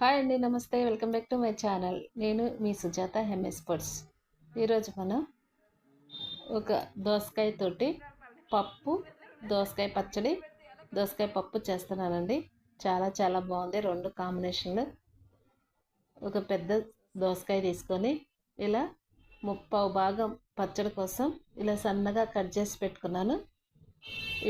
Hi అండి నమస్తే. Welcome back to my channel. నేను మీ సుజాత ఎంఎస్ ఈరోజు మనం ఒక దోసకాయ తోటి పప్పు దోసకాయ పచ్చడి దోసకాయ పప్పు చేస్తున్నానండి. చాలా చాలా బాగుంది. రెండు కాంబినేషన్లు. ఒక పెద్ద దోసకాయ తీసుకొని ఇలా ముప్పావు భాగం పచ్చడి కోసం ఇలా సన్నగా కట్ చేసి పెట్టుకున్నాను.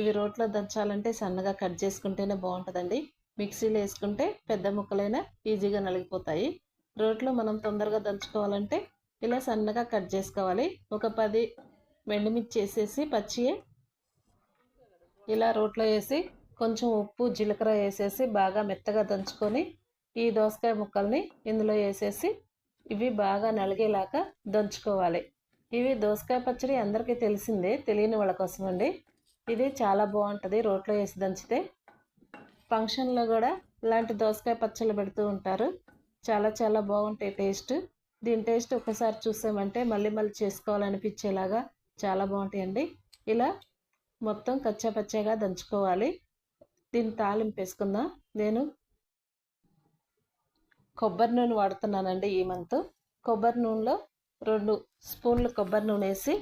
ఇవి రోట్లో దంచాలంటే సన్నగా కట్ చేసుకుంటేనే బాగుంటుందండి. మిక్సీలో వేసుకుంటే పెద్ద ముక్కలైనా ఈజీగా నలిగిపోతాయి. రోట్లో మనం తొందరగా దంచుకోవాలంటే ఇలా సన్నగా కట్ చేసుకోవాలి. ఒక పది వెండిమిర్చి వేసేసి పచ్చియే ఇలా రోట్లో వేసి కొంచెం ఉప్పు జీలకర్ర వేసేసి బాగా మెత్తగా దంచుకొని ఈ దోసకాయ ముక్కల్ని ఇందులో వేసేసి ఇవి బాగా నలిగేలాగా దంచుకోవాలి. ఇవి దోసకాయ పచ్చడి అందరికీ తెలిసిందే తెలియని వాళ్ళ కోసం అండి ఇది చాలా బాగుంటుంది రోట్లో వేసి దంచితే. ఫంక్షన్లో కూడా ఇలాంటి దోసకాయ పచ్చళ్ళు పెడుతూ ఉంటారు. చాలా చాలా బాగుంటాయి టేస్ట్. దీని టేస్ట్ ఒకసారి చూసామంటే మళ్ళీ మళ్ళీ చేసుకోవాలనిపించేలాగా చాలా బాగుంటాయండి. ఇలా మొత్తం కచ్చాపచ్చాగా దంచుకోవాలి. దీన్ని తాలింపు వేసుకుందాం. నేను కొబ్బరి నూనె వాడుతున్నానండి ఈ మంత్. కొబ్బరి నూనెలో రెండు స్పూన్లు కొబ్బరి నూనె వేసి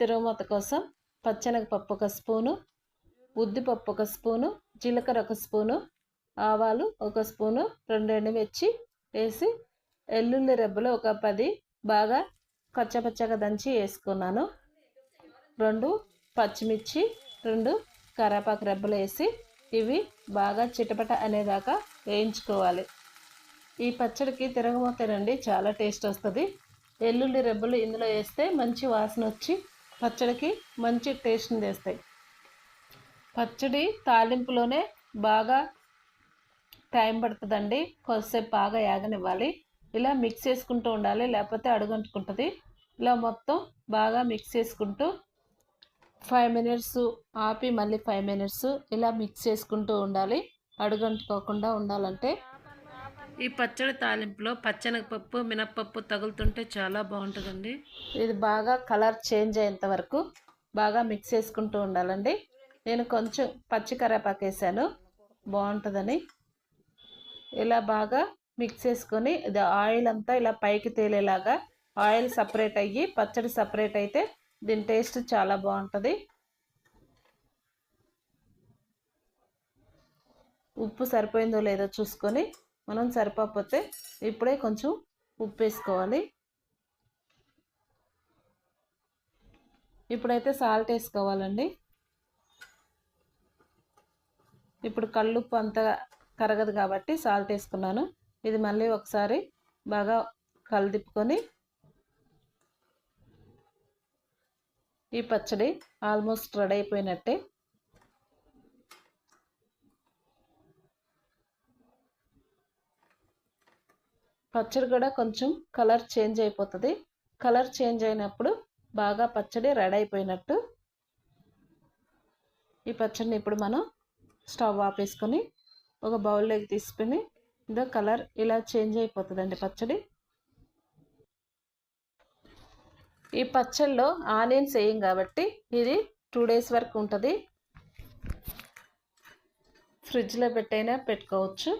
తిరుమత కోసం పచ్చనగపప్పు ఒక స్పూను ఉద్దిపప్పు ఒక స్పూను జీలకర్ర ఒక స్పూను ఆవాలు ఒక స్పూను రెండు ఎండుమిర్చి వేసి ఎల్లుల్లి రెబ్బలు ఒక పది. బాగా కచ్చపచ్చగా దంచి వేసుకున్నాను. రెండు పచ్చిమిర్చి రెండు కరేపాకు రెబ్బలు వేసి ఇవి బాగా చిటపట అనేదాకా వేయించుకోవాలి. ఈ పచ్చడికి తిరగమోతేనండి చాలా టేస్ట్ వస్తుంది. ఎల్లుల్లి రెబ్బలు ఇందులో వేస్తే మంచి వాసన వచ్చి పచ్చడికి మంచి టేస్ట్ని తెస్తాయి. పచ్చడి తాలింపులోనే బాగా టైం పడుతుందండి. కొద్దిసేపు బాగా యాగనివ్వాలి. ఇలా మిక్స్ చేసుకుంటూ ఉండాలి. లేకపోతే అడుగంటుకుంటుంది. ఇలా మొత్తం బాగా మిక్స్ చేసుకుంటూ ఫైవ్ మినిట్స్ ఆపి మళ్ళీ ఫైవ్ మినిట్స్ ఇలా మిక్స్ చేసుకుంటూ ఉండాలి. అడుగంటుకోకుండా ఉండాలంటే. ఈ పచ్చడి తాలింపులో పచ్చనగపప్పు మినప్పప్పు తగులుతుంటే చాలా బాగుంటుందండి. ఇది బాగా కలర్ చేంజ్ అయ్యేంత వరకు బాగా మిక్స్ చేసుకుంటూ ఉండాలండి. నేను కొంచెం పచ్చి వేసాను. బాగుంటుందని. ఇలా బాగా మిక్స్ చేసుకొని ఇది ఆయిల్ అంతా ఇలా పైకి తేలేలాగా ఆయిల్ సపరేట్ అయ్యి పచ్చడి సపరేట్ అయితే దీని టేస్ట్ చాలా బాగుంటుంది. ఉప్పు సరిపోయిందో లేదో చూసుకొని మనం సరిపోకపోతే ఇప్పుడే కొంచెం ఉప్పు వేసుకోవాలి. ఇప్పుడైతే సాల్ట్ వేసుకోవాలండి. ఇప్పుడు కళ్ళుప్పు అంత కరగదు కాబట్టి సాల్ట్ వేసుకున్నాను. ఇది మళ్ళీ ఒకసారి బాగా కలదిప్పుకొని ఈ పచ్చడి ఆల్మోస్ట్ రెడీ అయిపోయినట్టే. పచ్చడి కూడా కొంచెం కలర్ చేంజ్ అయిపోతుంది. కలర్ చేంజ్ అయినప్పుడు బాగా పచ్చడి రెడీ అయిపోయినట్టు. ఈ పచ్చడిని ఇప్పుడు మనం స్టవ్ ఆపేసుకొని ఒక బౌల్లోకి తీసుకుని ఇదో కలర్ ఇలా చేంజ్ అయిపోతుందండి పచ్చడి. ఈ పచ్చడిలో ఆనియన్స్ వేయం కాబట్టి ఇది టూ డేస్ వరకు ఉంటుంది. ఫ్రిడ్జ్లో పెట్టైనా పెట్టుకోవచ్చు.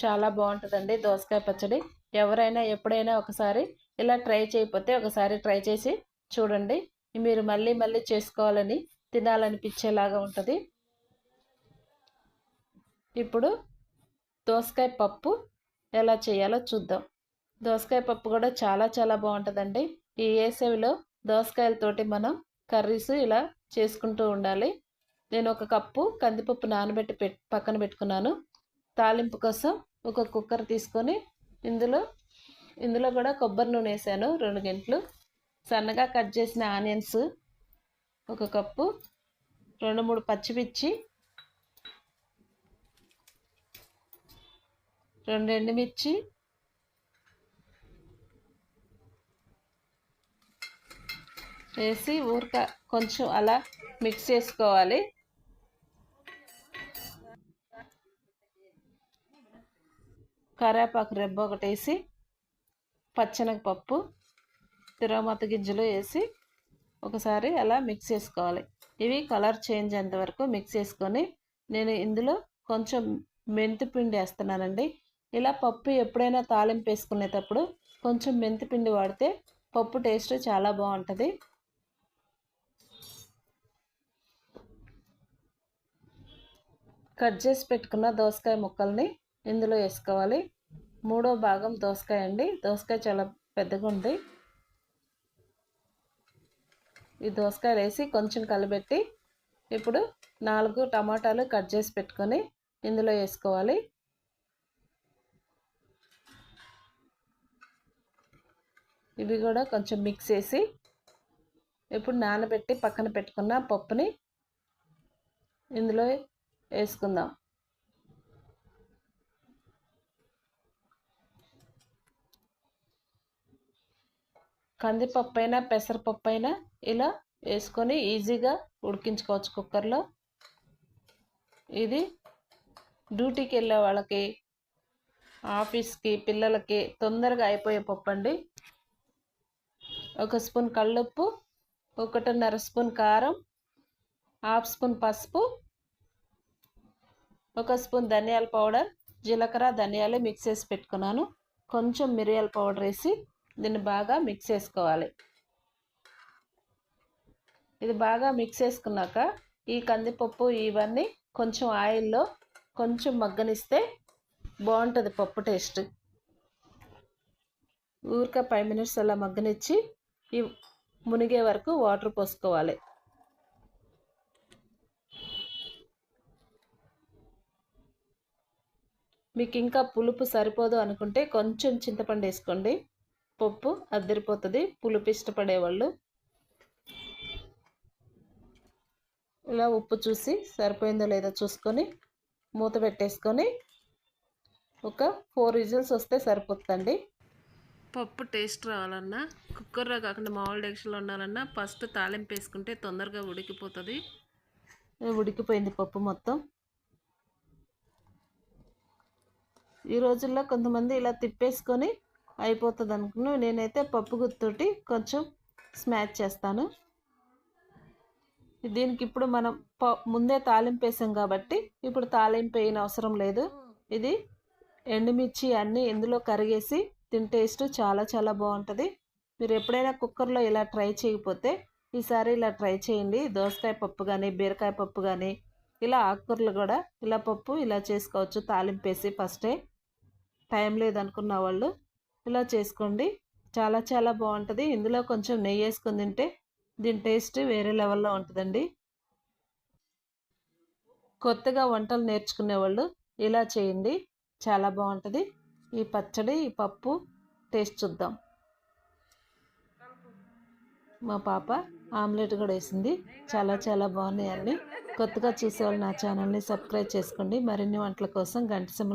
చాలా బాగుంటుందండి దోసకాయ పచ్చడి. ఎవరైనా ఎప్పుడైనా ఒకసారి ఇలా ట్రై చేయకపోతే ఒకసారి ట్రై చేసి చూడండి. మీరు మళ్ళీ మళ్ళీ చేసుకోవాలని తినాలనిపించేలాగా ఉంటుంది. ఇప్పుడు దోసకాయ పప్పు ఎలా చేయాలో చూద్దాం. దోసకాయ పప్పు కూడా చాలా చాలా బాగుంటుందండి. ఈ వేసవిలో దోసకాయలతోటి మనం కర్రీస్ ఇలా చేసుకుంటూ ఉండాలి. నేను ఒక కప్పు కందిపప్పు నానబెట్టి పెట్ పక్కన పెట్టుకున్నాను. తాలింపు కోసం ఒక కుక్కర్ తీసుకొని ఇందులో ఇందులో కూడా కొబ్బరి నూనె వేసాను రెండు గంటలు. సన్నగా కట్ చేసిన ఆనియన్స్ ఒక కప్పు రెండు మూడు పచ్చిమిర్చి రెండు ఎండుమిర్చి వేసి ఊరిక కొంచెం అలా మిక్స్ చేసుకోవాలి. కరేపాకు రెబ్బ ఒకటి వేసి పచ్చనగపప్పు తిరగమత గింజలు వేసి ఒకసారి అలా మిక్స్ చేసుకోవాలి. ఇవి కలర్ చేంజ్ అయ్యేంత వరకు మిక్స్ చేసుకొని నేను ఇందులో కొంచెం మెంతిపిండి వేస్తున్నానండి. ఇలా పప్పు ఎప్పుడైనా తాలింపు వేసుకునేటప్పుడు కొంచెం మెంతిపిండి వాడితే పప్పు టేస్ట్ చాలా బాగుంటుంది. కట్ చేసి పెట్టుకున్న దోసకాయ ముక్కల్ని ఇందులో వేసుకోవాలి. మూడో భాగం దోసకాయ అండి. దోసకాయ చాలా పెద్దగా ఉంది ఈ దోసకాయలు వేసి కొంచెం కలబెట్టి ఇప్పుడు నాలుగు టమాటాలు కట్ చేసి పెట్టుకొని ఇందులో వేసుకోవాలి. ఇవి కూడా కొంచెం మిక్స్ చేసి ఇప్పుడు నానబెట్టి పక్కన పెట్టుకున్న పప్పుని ఇందులో వేసుకుందాం. కందిపప్పు అయినా పెసరపప్పు అయినా ఇలా వేసుకొని ఈజీగా ఉడికించుకోవచ్చు కుక్కర్లో. ఇది డ్యూటీకి వెళ్ళే వాళ్ళకి ఆఫీస్కి పిల్లలకి తొందరగా అయిపోయే పప్పు అండి. ఒక స్పూన్ కళ్ళుప్పు ఒకటిన్నర స్పూన్ కారం హాఫ్ స్పూన్ పసుపు ఒక స్పూన్ ధనియాల పౌడర్ జీలకర్ర ధనియాలు మిక్స్ చేసి పెట్టుకున్నాను. కొంచెం మిరియాల పౌడర్ వేసి దీన్ని బాగా మిక్స్ చేసుకోవాలి. ఇది బాగా మిక్స్ చేసుకున్నాక ఈ కందిపప్పు ఇవన్నీ కొంచెం ఆయిల్లో కొంచెం మగ్గనిస్తే బాగుంటుంది పప్పు టేస్ట్ ఊరిక ఫైవ్ మినిట్స్ అలా మగ్గనిచ్చి ఈ మునిగే వరకు వాటర్ పోసుకోవాలి. మీకు ఇంకా పులుపు సరిపోదు అనుకుంటే కొంచెం చింతపండు వేసుకోండి. పప్పు అద్దరిపోతుంది. పులుపు ఇష్టపడేవాళ్ళు. ఇలా ఉప్పు చూసి సరిపోయిందో లేదో చూసుకొని మూత పెట్టేసుకొని ఒక ఫోర్ విజిల్స్ వస్తే సరిపోతుందండి. పప్పు టేస్ట్ రావాలన్నా కుక్కర్లో కాకుండా మామూలు డెక్షన్లో ఉండాలన్నా ఫస్ట్ తాలింపు వేసుకుంటే తొందరగా ఉడికిపోతుంది. ఉడికిపోయింది పప్పు మొత్తం. ఈ రోజుల్లో కొంతమంది ఇలా తిప్పేసుకొని అయిపోతుంది అనుకున్నాను నేనైతే పప్పు గుత్తోటి కొంచెం స్మాచ్ చేస్తాను. దీనికి ఇప్పుడు మనం ప ముందే తాలింపు వేసాం కాబట్టి ఇప్పుడు తాలింపు వేయని అవసరం లేదు. ఇది ఎండుమిర్చి అన్నీ ఇందులో కరిగేసి దీని టేస్ట్ చాలా చాలా బాగుంటుంది. మీరు ఎప్పుడైనా కుక్కర్లో ఇలా ట్రై చేయకపోతే ఈసారి ఇలా ట్రై చేయండి. దోసకాయ పప్పు కానీ బీరకాయ పప్పు కానీ ఇలా ఆకుకూరలు కూడా ఇలా పప్పు ఇలా చేసుకోవచ్చు. తాలింపు వేసి ఫస్టే. టైం లేదనుకున్న వాళ్ళు ఇలా చేసుకోండి. చాలా చాలా బాగుంటుంది. ఇందులో కొంచెం నెయ్యి వేసుకొని తింటే దీని టేస్ట్ వేరే లెవెల్లో ఉంటుందండి. కొత్తగా వంటలు నేర్చుకునే వాళ్ళు ఇలా చేయండి. చాలా బాగుంటుంది. ఈ పచ్చడి ఈ పప్పు టేస్ట్ చూద్దాం. మా పాప ఆమ్లెట్ కూడా వేసింది. చాలా చాలా బాగున్నాయి అన్నీ కొత్తగా చూసేవాళ్ళు నా ఛానల్ని సబ్స్క్రైబ్ చేసుకోండి. మరిన్ని వంటల కోసం గంట సింబల్